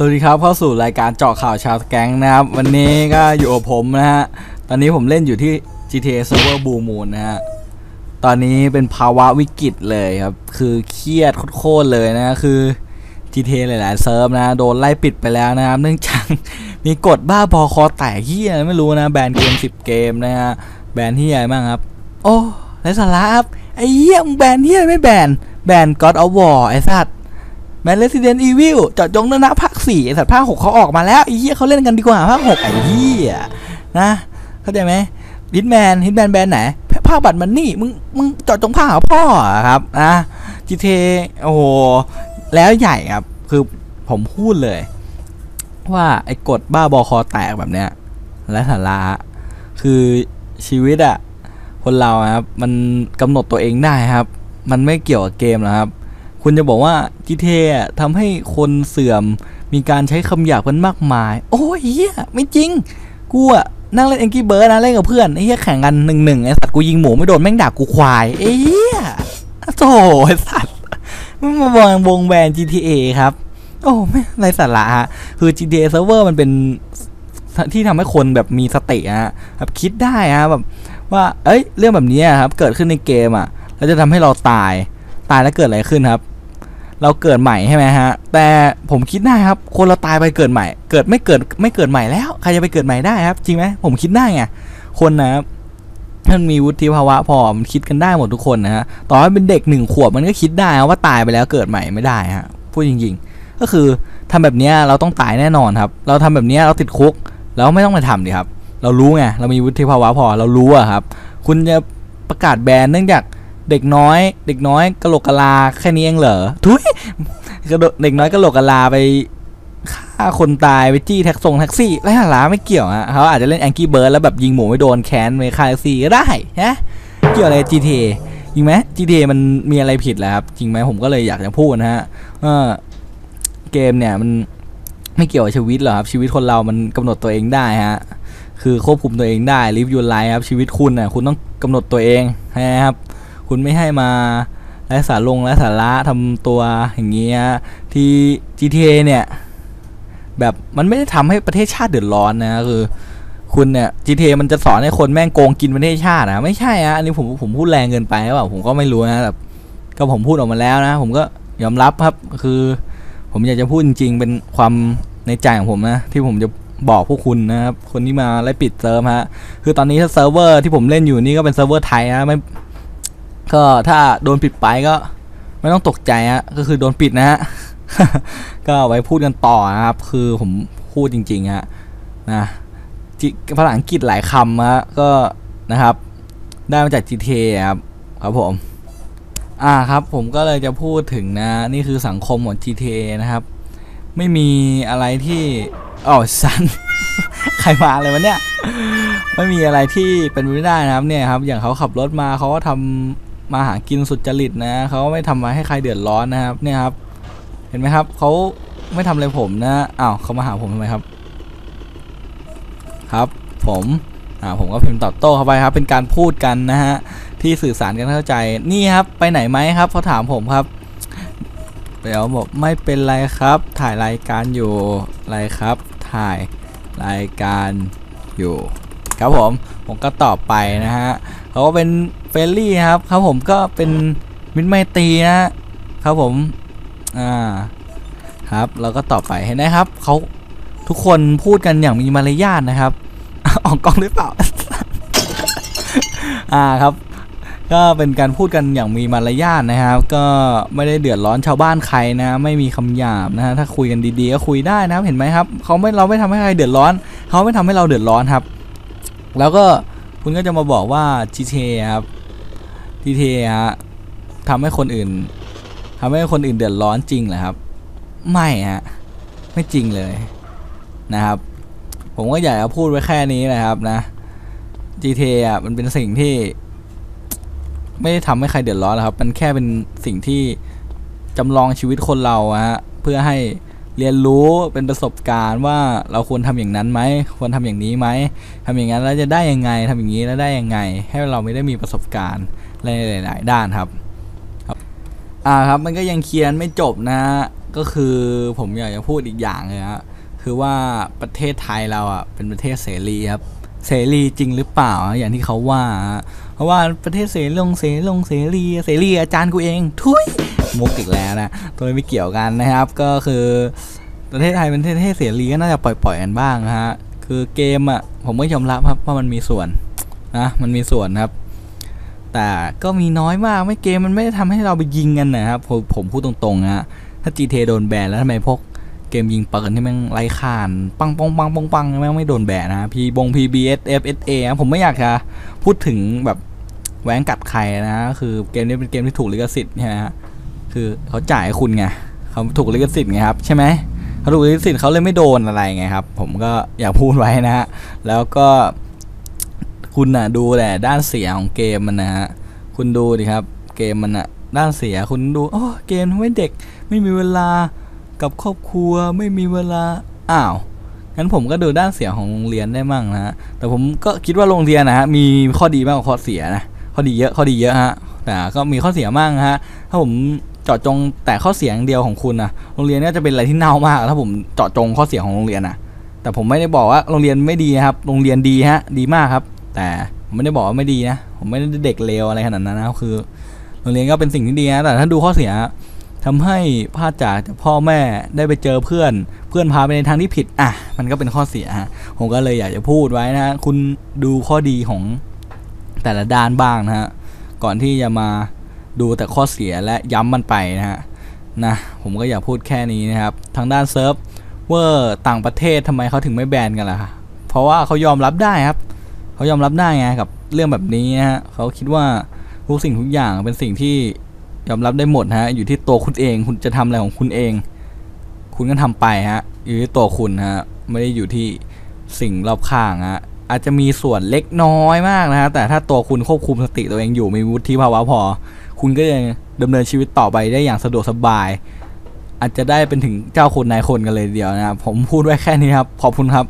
สวัสดีครับเข้าสู่รายการเจาะข่าวชาวแก๊งนะครับ วันนี้ก็อยู่กับผมนะฮะ ตอนนี้ผมเล่นอยู่ที่ GTA Server Blue Moon นะฮะ ตอนนี้เป็นภาวะวิกฤตเลยครับ คือเครียดโคตรเลยนะคือ GTA หลาย ๆ เซิร์ฟนะ โดนไล่ปิดไปแล้วนะครับ เนื่องจากมีกฎบ้าบอคอแตกเฮียไม่รู้นะ แบนเกม 10 เกมนะฮะ แบนที่ใหญ่มากครับ โอ้ไรสาระครับไอ้เหี้ยมึงแบนที่ไม่แบน แบน God of War ไอ้สัตว์ แมน Resident Evil เจาะจงเนื้อนะภาคสี่ไอสัตว์ภาคหกเขาออกมาแล้วไอ้เหี้ยเขาเล่นกันดีกว่าภาคหกไอ้เหี้ยนะเข้าใจไหมฮิตแมนฮิตแมนแบนไหนภาคบัตรมันนี่มึงมึงเจาะจงภาคหาพ่อครับนะ GTA โอ้โหแล้วใหญ่ครับคือผมพูดเลย ว่าไอ้กฎบ้าบอคอแตกแบบเนี้ยและสาระคือชีวิตอะคนเราครับ มันกำหนดตัวเองได้ครับ มันไม่เกี่ยวกับเกมหรอกครับ คุณจะบอกว่า GTA อทำให้คนเสื่อมมีการใช้คำหยาบกันมากมาย โอ้ยเฮียไม่จริง กูอะนั่งเล่นเอ็งกี้เบิร์ดนะเล่นกับเพื่อนไอ้เฮียแข่งกันหนึ่งหนึ่งไอ้สัตว์กูยิงหมูไม่โดนแม่งด่ากูควายไอ้เฮียโธ่ไอ้สัตว์มันมาวางวงแบน GTA ครับ โอ้ไม่ไรสาระฮะคือ GTA Server มันเป็นที่ทำให้คนแบบมีสติฮะแบบคิดได้ฮะแบบว่า เอ้ย เรื่องแบบนี้ครับ เกิดขึ้นในเกมอะ แล้วจะทำให้เราตาย ตายแล้วเกิดอะไรขึ้นครับ เราเกิดใหม่ใช่ไหมฮะ แต่ผมคิดได้ครับ คนเราตายไปเกิดใหม่ เกิดไม่เกิดไม่เกิดใหม่แล้ว ใครจะไปเกิดใหม่ได้ครับ จริงไหมผมคิดได้ไง คนนะครับท่านมีวุฒิภาวะพอมันคิดกันได้หมดทุกคนนะฮะ ต่อให้เป็นเด็กหนึ่งขวบมันก็คิดได้ว่าตายไปแล้วเกิดใหม่ไม่ได้ฮะ พูดจริง ๆ ก็คือทำแบบเนี้ยเราต้องตายแน่นอนครับ เราทำแบบเนี้ยเราติดคุกแล้วไม่ต้องมาทำดิครับ เรารู้ไง เรามีวุฒิภาวะพอ เรารู้อะครับ คุณจะประกาศแบนเนื่องจาก เด็กน้อย เด็กน้อยกะโหลกกะลาแค่นี้เองเหรอทุยกระโดเด็กน้อยกะโหลกกะลาไปฆ่าคนตายไปจี้แท็กซงแท็กซี่ไรหลาไม่เกี่ยวฮะเขาอาจจะเล่นแองกี้เบิร์ดแล้วแบบยิงหมูไม่โดนแคนไปฆ่าแท็กซี่ก็ได้ฮะเกี่ยวอะไร GTA จริงไหม GTA มันมีอะไรผิดแล้วครับจริงไหมผมก็เลยอยากจะพูดนะฮะเออเกมเนี่ยมันไม่เกี่ยวกับชีวิตหรอกครับชีวิตคนเรามันกำหนดตัวเองได้ฮะคือควบคุมตัวเองได้ลิฟยูไลฟ์ครับชีวิตคุณน่ะคุณต้องกำหนดตัวเองนะครับ คุณไม่ให้มาไร้สาลงไร้สาระทำตัวอย่างเงี้ยที่ GTA เนี่ย แบบมันไม่ได้ทำให้ประเทศชาติเดือดร้อนนะคือ คุณเนี่ย GTA มันจะสอนให้คนแม่งโกงกินประเทศชาตินะไม่ใช่อะอันนี้ผมผมพูดแรงเกินไปหรือเปล่าผมก็ไม่รู้นะแบบก็ผมพูดออกมาแล้วนะ ผมก็ยอมรับครับคือ ผมอยากจะพูดจริงๆเป็นความในใจของผมนะที่ผมจะบอกพวกคุณนะครับคนที่มาไล่ปิดเซิร์ฟฮะคือตอนนี้ถ้าเซิร์ฟเวอร์ที่ผมเล่นอยู่นี่ก็เป็นเซิร์ฟเวอร์ไทยนะไม่ ก็ถ้าโดนปิดไปก็ไม่ต้องตกใจฮะก็คือโดนปิดนะฮะก็ไว้พูดกันต่อนะครับ คือผมพูดจริงๆฮะนะภาษาอังกฤษหลายคำฮะก็นะครับ ได้มาจาก GTA ครับครับผม อ่าครับ ผมก็เลยจะพูดถึงนะ นี่คือสังคมของ GTA นะครับ ไม่มีอะไรที่อ๋อสันใครมาอะไรวะเนี่ย ไม่มีอะไรที่เป็นไปไม่ได้นะครับเนี่ยครับ อย่างเขาขับรถมาเขาก็ทำ มาหากินสุดจริตนะเขาไม่ทำมาให้ใครเดือดร้อนนะครับเนี่ยครับ เห็นไหมครับเขาไม่ทำอะไรผมนะอ้าวเขามาหาผมทำไมครับ ครับ ผมอ่าผมก็พิมพ์ตอบโต้เข้าไปครับ เป็นการพูดกันนะฮะที่สื่อสารกันเข้าใจนี่ครับ ไปไหนไหมครับเขาถามผมครับเดี๋ยวบอกไม่เป็นไรครับ ถ่ายรายการอยู่อะไรครับ ถ่ายรายการอยู่ ครับผมผมก็ตอบไปนะฮะ เขาเป็นเฟรนลี่ครับครับผมก็เป็นมิตรไมตรีนะครับผมอ่าครับเราก็ตอบไปเห็นไหมครับเขาทุกคนพูดกันอย่างมีมารยาทนะครับออกกล้องหรือเปล่าอ่าครับ ก็เป็นการพูดกันอย่างมีมารยาทนะครับ ก็ไม่ได้เดือดร้อนชาวบ้านใครนะ ไม่มีคำหยาบนะฮะถ้าคุยกันดีๆก็คุยได้นะครับเห็นไหมครับเขาไม่เราไม่ทำให้ใครเดือดร้อน เขาไม่ทำให้เราเดือดร้อนครับ แล้วก็ คุณก็จะมาบอกว่า GTA ครับ GTA ฮะทำให้คนอื่นทำให้คนอื่นเดือดร้อนจริงเหรอครับ ไม่ฮะไม่จริงเลยนะครับ ผมก็อยากจะพูดไว้แค่นี้นะครับนะ GTA อะมันเป็นสิ่งที่ ไม่ได้ทำให้ใครเดือดร้อนหรอกครับ มันแค่เป็นสิ่งที่จำลองชีวิตคนเราฮะเพื่อให้ เรียนรู้เป็นประสบการณ์ว่าเราควรทำอย่างนั้นไหมควรทำอย่างนี้ไหมทำอย่างนั้นแล้วจะได้ยังไงทำอย่างนี้แล้วได้ยังไง ให้เราไม่ได้มีประสบการณ์ในหลาย ๆ ด้านครับครับอ่าครับมันก็ยังเคลียร์ไม่จบนะฮะก็คือผมอยากจะพูดอีกอย่างเลยฮะคือว่าประเทศไทยเราอะเป็นประเทศเสรีครับเสรีจริงหรือเปล่าอย่างที่เขาว่า เพราะว่าประเทศเสรีลงเสรีลงเสรีเสรีอาจารย์กูเอง ทุย มุกอีกแล้วนะตัวนี้ไม่เกี่ยวกันนะครับ ก็คือประเทศไทยเป็นประเทศเสรีก็น่าจะปล่อยๆกันบ้างนะฮะคือเกมอะผมก็ยอมรับครับว่ามันมีส่วนนะมันมีส่วนครับ แต่ก็มีน้อยมากไม่เกมมันไม่ได้ทำให้เราไปยิงกันนะครับผมผมพูดตรงๆนะฮะถ้า GTA โดนแบนแล้วทำไมพวกเกมยิงปืนที่แม่งไร้คาน ปังปังปังปังปังแม่งไม่โดนแบนนะพีบง PBS FSA นะผมไม่อยากจะพูดถึงแบบแหวงกัดใครนะ คือเกมนี้เป็นเกมที่ถูกลิขสิทธิ์ใช่ไหมฮะ คือเขาจ่ายให้คุณไงเขาถูกลิขสิทธิ์ไงครับใช่ไหมเขาถูกลิขสิทธิ์เขาเลยไม่โดนอะไรไงครับ ผมก็อยากพูดไว้นะฮะแล้วก็คุณน่ะดูแต่ด้านเสียของเกมมันนะฮะคุณดูดิครับ เกมมันอะด้านเสียคุณดูโอ้เกมทำให้เด็กไม่มีเวลากับครอบครัวไม่มีเวลาอ้าวงั้นผมก็ดูด้านเสียของโรงเรียนได้มั่งนะฮะแต่ผมก็คิดว่าโรงเรียนนะฮะมีข้อดีมากกว่าข้อเสียนะข้อดีเยอะข้อดีเยอะฮะแต่ก็มีข้อเสียมั่งฮะถ้าผม เจาะจงแต่ข้อเสียงเดียวของคุณนะโรงเรียนนี่จะเป็นอะไรที่เน่ามาก ถ้าผมเจาะจงข้อเสียของโรงเรียนนะแต่ผมไม่ได้บอกว่าโรงเรียนไม่ดีครับ โรงเรียนดีฮะ ดีมากครับ แต่ผมไม่ได้บอกว่าไม่ดีนะ ผมไม่ได้เด็กเลวอะไรขนาดนั้นนะคือ โรงเรียนก็เป็นสิ่งที่ดีนะ แต่ถ้าดูข้อเสียทำให้พลาดจากพ่อแม่ได้ไปเจอเพื่อน เพื่อนพาไปในทางที่ผิด อะ มันก็เป็นข้อเสียฮะ ผมก็เลยอยากจะพูดไว้นะ คุณดูข้อดีของแต่ละด้านบ้างนะฮะ ก่อนที่จะมา ดูแต่ข้อเสียและย้ำมันไปนะฮะนะผมก็อยากพูดแค่นี้นะครับ ทางด้านเซิร์ฟเวอร์ต่างประเทศทำไมเขาถึงไม่แบนกันล่ะเพราะว่าเขายอมรับได้ครับเขายอมรับได้ไงกับเรื่องแบบนี้นะฮะเขาคิดว่าทุกสิ่งทุกอย่างเป็นสิ่งที่ยอมรับได้หมดฮะอยู่ที่ตัวคุณเอง คุณจะทำอะไรของคุณเอง คุณก็ทำไปฮะอยู่ที่ตัวคุณฮะไม่ได้อยู่ที่สิ่งรอบข้างฮะ อาจจะมีส่วนเล็กน้อยมากนะฮะแต่ถ้าตัวคุณควบคุมสติตัวเองอยู่มีวุฒิภาวะพอ คุณก็ยังดำเนินชีวิตต่อไปได้อย่างสะดวกสบาย อาจจะได้เป็นถึงเจ้าคนนายคนกันเลยเดียวนะครับผมพูดไว้แค่นี้ครับขอบคุณครับ